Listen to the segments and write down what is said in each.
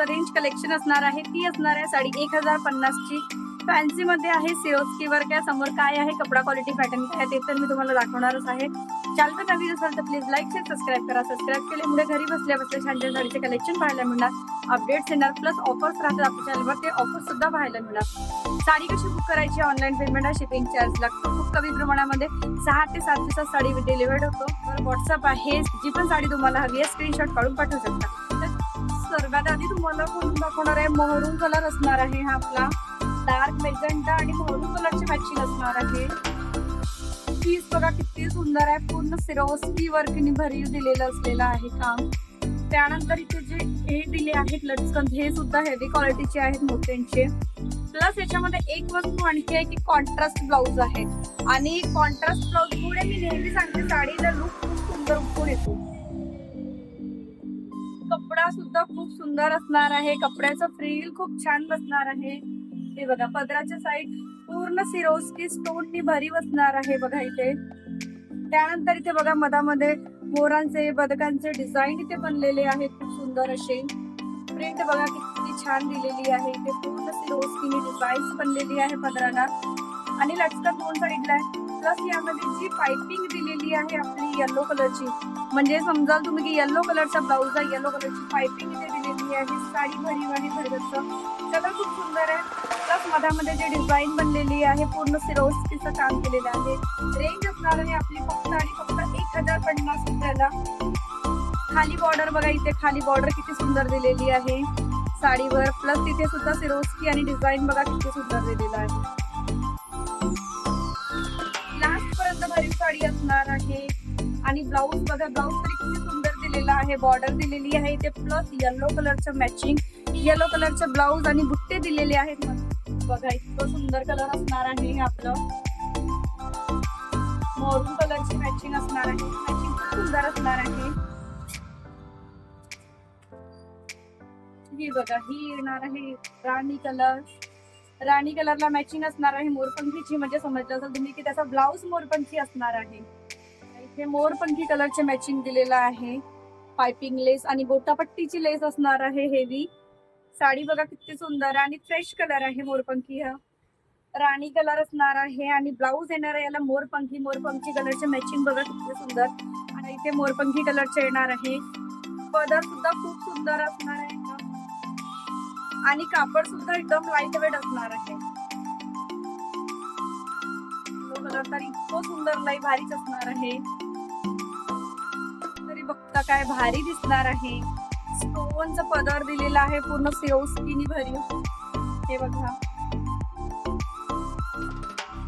Range collection असणार आहे. ती असणार आहे साडी एक हजार पन्नासची फॅन्सी मध्ये आहे सिरोस्की वर काय समोर काय आहे कपडा क्वालिटी पॅटर्न काय आहे ते तर मी तुम्हाला दाखवणारच आहे. चॅनल नवीन असाल तर प्लीज लाईक शेअर सबस्क्राईब करा. सबस्क्राईब केल्यामुळे घरी बसल्या बसल्या छान छान साडीचे कलेक्शन पाहायला मिळणार. अपडेट्स येणार प्लस ऑफर्स राहतात आपल्या चॅनलवर ते ऑफर सुद्धा पाहायला मिळणार. साडी कशी बुक करायची? ऑनलाईन पेमेंट आहे शिपिंग चार्ज लागतो. खूप कमी प्रमाणामध्ये सहा ते सात दिवसात साडी डिलिव्हर्ड होतो. तर व्हॉट्सअप आहे. जी पण साडी तुम्हाला हवी आहे स्क्रीनशॉट काढून पाठवू शकता. वर्गात सर्वात आधी तुम्हाला कोण दाखवणार आहे. मोहरून कलर असणार आहे हा आपला. डार्क मेजंटा आणि मोहरून कलरची मॅचिंग असणार आहे. पीस बघा किती सुंदर आहे. पूर्ण सिरोस्की वर्कनी भरीव दिलेलं असलेलं आहे काम. त्यानंतर इथे जे हे दिले आहेत लटकन हे सुद्धा हेवी क्वालिटीचे आहेत मोत्यांचे. प्लस याच्यामध्ये एक वस्तू आणखी आहे की कॉन्ट्रास्ट ब्लाऊज आहे. आणि कॉन्ट्रास्ट ब्लाऊज मुळे मी नेहमी सांगते साडीला लुक खूप सुंदर उठून येतो. कपडा सुद्धा खूप सुंदर असणार आहे. कपड्याचं फ्रील खूप छान बसणार आहे. हे बघा पदराच्या साईड पूर्ण सिरोस्की स्टोननी भरीव असणार आहे बघा इथे. त्यानंतर इथे बघा मधामध्ये मोरांचे बदकांचे डिझाईन इथे बनलेले आहेत. खूप सुंदर असे. प्रिंट बघा किती छान दिलेली आहे. इथे पूर्ण सिरोस्कीने डिझाईन्स बनलेली आहे पदराला. आणि लटकन दोन साईडला आहे. प्लस यामध्ये जी पाइपिंग दिलेली आहे आपली येलो कलरची म्हणजे समजा तुम्ही की येलो कलरचा ब्लाऊज आहे येलो कलरची पाइपिंग इथे दिलेली आहे. साडी भरीव आहे भरगतचं कलर खूप सुंदर आहे. प्लस मधामध्ये जे डिझाईन बनलेली आहे पूर्ण सिरोस्कीचं काम केलेलं आहे. रेंज असणार आहे आपली फक्त आणि फक्त एक हजार पन्नास रुपयाला. खाली बॉर्डर बघा इथे खाली बॉर्डर किती सुंदर दिलेली आहे. साडीवर. प्लस तिथे सुद्धा सिरोस्की आणि डिझाईन बघा किती सुंदर दिलेलं आहे. भरीव साडी असणार आहे. आणि ब्लाऊज बघा ब्लाऊज तरी किती सुंदर दिलेला आहे. बॉर्डर दिलेली आहे ते प्लस येलो कलरचं मॅचिंग येलो कलरचे ब्लाऊज आणि बुट्टे दिलेले आहेत. बघा इतकं सुंदर कलर असणार आहे आपलं. मोरून कलरची मॅचिंग असणार आहे. मॅचिंग खूप सुंदर असणार आहे. ही बघा ही येणार आहे. राणी कलर राणी कलरला मॅचिंग असणार आहे मोरपंखीची म्हणजे समजलं असेल तुम्ही की त्याचा ब्लाऊज मोरपंखी असणार आहे. इथे मोरपंखी कलरचे मॅचिंग दिलेलं आहे. पायपिंग लेस आणि गोटापट्टीची लेस असणार आहे हेवी साडी बघा किती सुंदर आहे आणि फ्रेश कलर आहे मोरपंखी हा. राणी कलर असणार आहे आणि ब्लाऊज येणार आहे याला मोरपंखी. मोरपंखी कलरचे मॅचिंग बघा किती सुंदर. आणि इथे मोरपंखी कलरचे येणार आहे. पदर सुद्धा खूप सुंदर असणार आहे. आणि कापड सुद्धा एकदम लाइट वेट असणार आहे. कलर तर इतकं सुंदर लई भारीच असणार आहे. तरी बघता काय भारी दिसणार आहे. स्टोनचा पदर दिलेला आहे पूर्ण सेव स्किनी भरीव. हे बघा.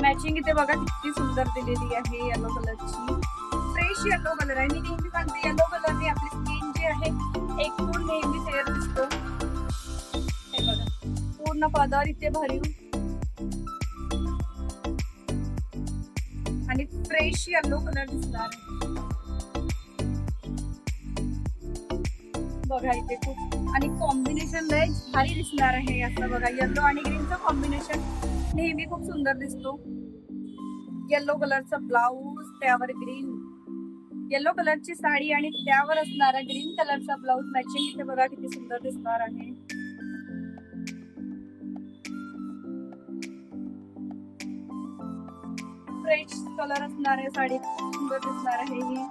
मॅचिंग इथे बघा किती सुंदर दिलेली आहे येलो कलरची फ्रेश येलो कलर आहे. मी नेहमी सांगते येलो कलरने आपली स्किन जी आहे एकूण नेहमी फेअर दिसतो. पूर्ण पदावर इथे भरीव. आणि फ्रेश येलो कलर दिसणार आहे. बघा इथे खूप. आणि कॉम्बिनेशन लय भारी दिसणार आहे असं बघा. येलो आणि ग्रीनचं कॉम्बिनेशन नेहमी खूप सुंदर दिसतो. येलो कलरचा ब्लाऊज त्यावर ग्रीन येलो कलरची साडी आणि त्यावर असणारा ग्रीन कलरचा ब्लाऊज मॅचिंग इथे बघा किती सुंदर दिसणार आहे. फ्रेश कलर असणार आहे साडी सुंदर दिसणार आहे ही.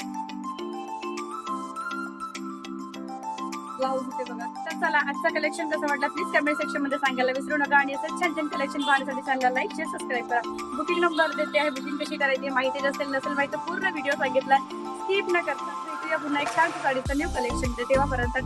ब्लाऊज होते बघा. तर चला आजचा कलेक्शन कसं वाटलं प्लीज कमेंट सेक्शनमध्ये सांगायला विसरू नका आणि असं छान छान कलेक्शन पाहण्यासाठी चॅनलला लाईक शेअर सबस्क्राईब करा. बुकिंग नंबर देते आहे बुकिंग कशी करायची माहिती असेल नसेल माहिती तर पूर्ण व्हिडिओ सांगितला. स्किप न करता भेटूया पुन्हा एक छान साडीचं न्यू कलेक्शन तेव्हापर्यंत